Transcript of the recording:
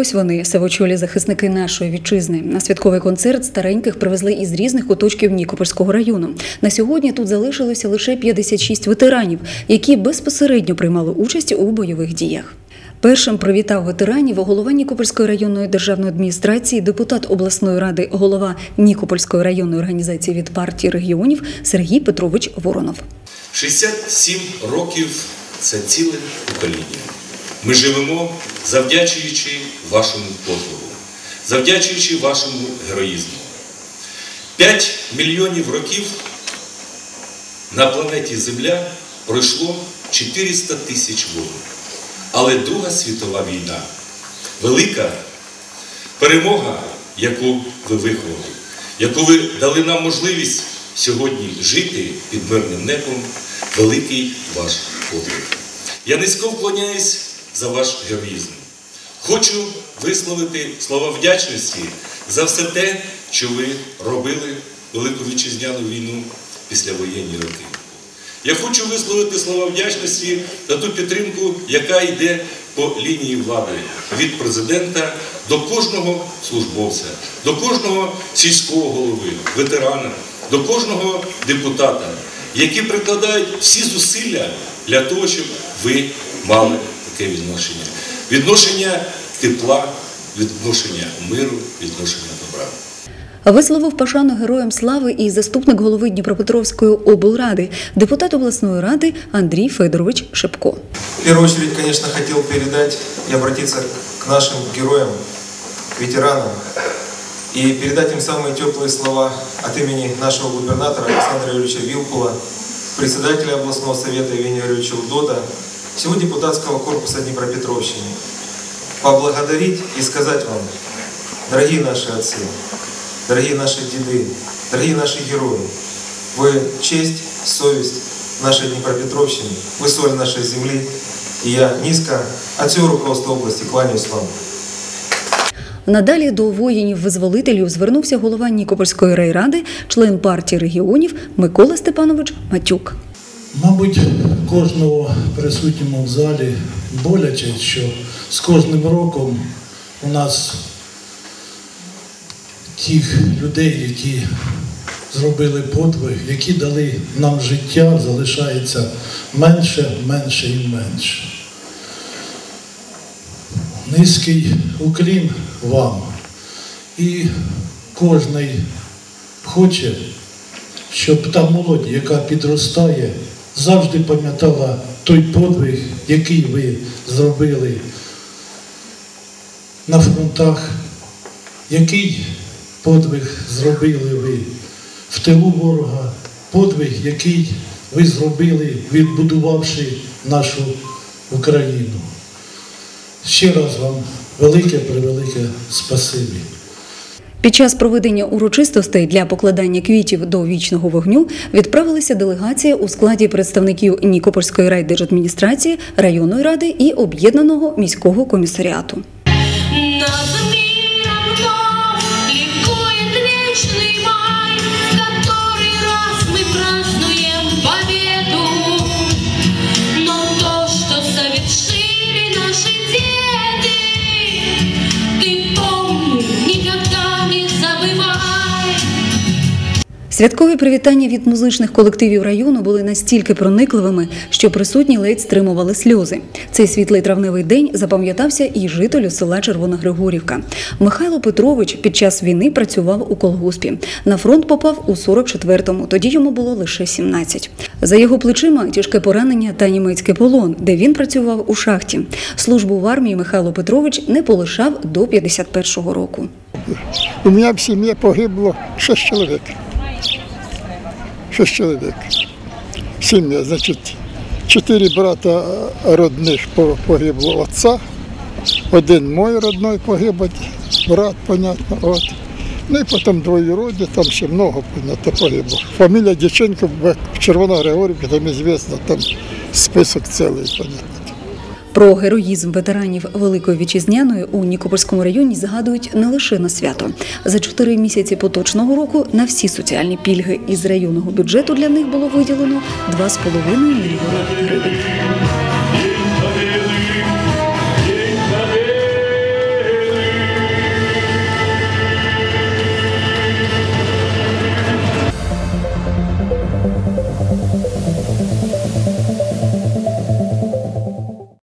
ось вони, сивочолі захисники нашої вітчизни. На святковий концерт стареньких привезли із різних куточків Нікопольського району. На сьогодні тут залишилося лише 56 ветеранів, які безпосередньо приймали участь у бойових діях. Першим привітав ветеранів голова Нікопольської районної державної адміністрації, депутат обласної ради, голова Нікопольської районної організації від партії регіонів Сергій Петрович Воронов. 67 років це ціле покоління. Ми живемо, завдячуючи вашому подвигу, завдячуючи вашому героїзму. 5 мільйонів років на планеті Земля пройшло 400 тисяч воїн. Але Друга світова війна велика перемога, яку ви виховали, яку ви дали нам можливість сьогодні жити під мирним небом, великий ваш подвиг. Я низько вклоняюсь за ваш героїзм. Хочу висловити слова вдячності за все те, що ви робили Велику Вітчизняну війну післявоєнні роки. Я хочу висловити слова вдячності за ту підтримку, яка йде по лінії влади від президента до кожного службовця, до кожного сільського голови, ветерана, до кожного депутата, які прикладають всі зусилля для того, щоб ви мали таке відношення. Відношення тепла, відношення миру, відношення добра. Висловив пошану героям слави і заступник голови Дніпропетровської облради, депутат обласної ради Андрій Федорович Шепко. В первую очередь, конечно, хотел передать и обратиться к нашим героям, ветеранам, и передать им самые теплые слова от имени нашего губернатора Александра Юрьевича Вилкула, председателя областного совета Евгения Юрьевича Удода, всего депутатского корпуса Днепропетровщины. Поблагодарить и сказать вам, дорогие наши отцы, дорогие наши деды, дорогие наши герои, вы честь, совесть нашей Днепропетровщины, вы соль нашей земли, и я низко от всего руководства области кланяюсь вам. Надалі до воїнів-визволителів звернувся голова Нікопольської райради, член партії регіонів Микола Степанович Матюк. Мабуть, кожного присутньому в залі боляче, що з кожним роком у нас тих людей, які зробили подвиг, які дали нам життя, залишається менше, менше і менше. Низький уклін вам. І кожний хоче, щоб та молодь, яка підростає, завжди пам'ятала той подвиг, який ви зробили на фронтах, який подвиг зробили ви в тилу ворога, подвиг, який ви зробили, відбудувавши нашу Україну. Ще раз вам велике превелике спасибі. Під час проведення урочистостей для покладання квітів до вічного вогню відправилася делегація у складі представників Нікопольської райдержадміністрації, районної ради і об'єднаного міського комісаріату. Святкові привітання від музичних колективів району були настільки проникливими, що присутні ледь стримували сльози. Цей світлий травневий день запам'ятався і жителю села Червона Григорівка. Михайло Петрович під час війни працював у колгоспі. На фронт попав у 44-му, тоді йому було лише 17. За його плечима тяжке поранення та німецький полон, де він працював у шахті. Службу в армії Михайло Петрович не полишав до 51-го року. У мене в сім'ї погибло шість чоловік. Шість чоловік. Сім'я, значить, чотири брата родних погибло отця, один мой родной погиб, брат, понятно, от. Ну і потім двоюроді, там ще много, понятно, погибло. Фамілія Дяченко Червона Григорівка, там звісно, там список цілий, понятно. Про героїзм ветеранів Великої Вітчизняної у Нікопольському районі згадують не лише на свято. За чотири місяці поточного року на всі соціальні пільги із районного бюджету для них було виділено 2,5 мільйони гривень.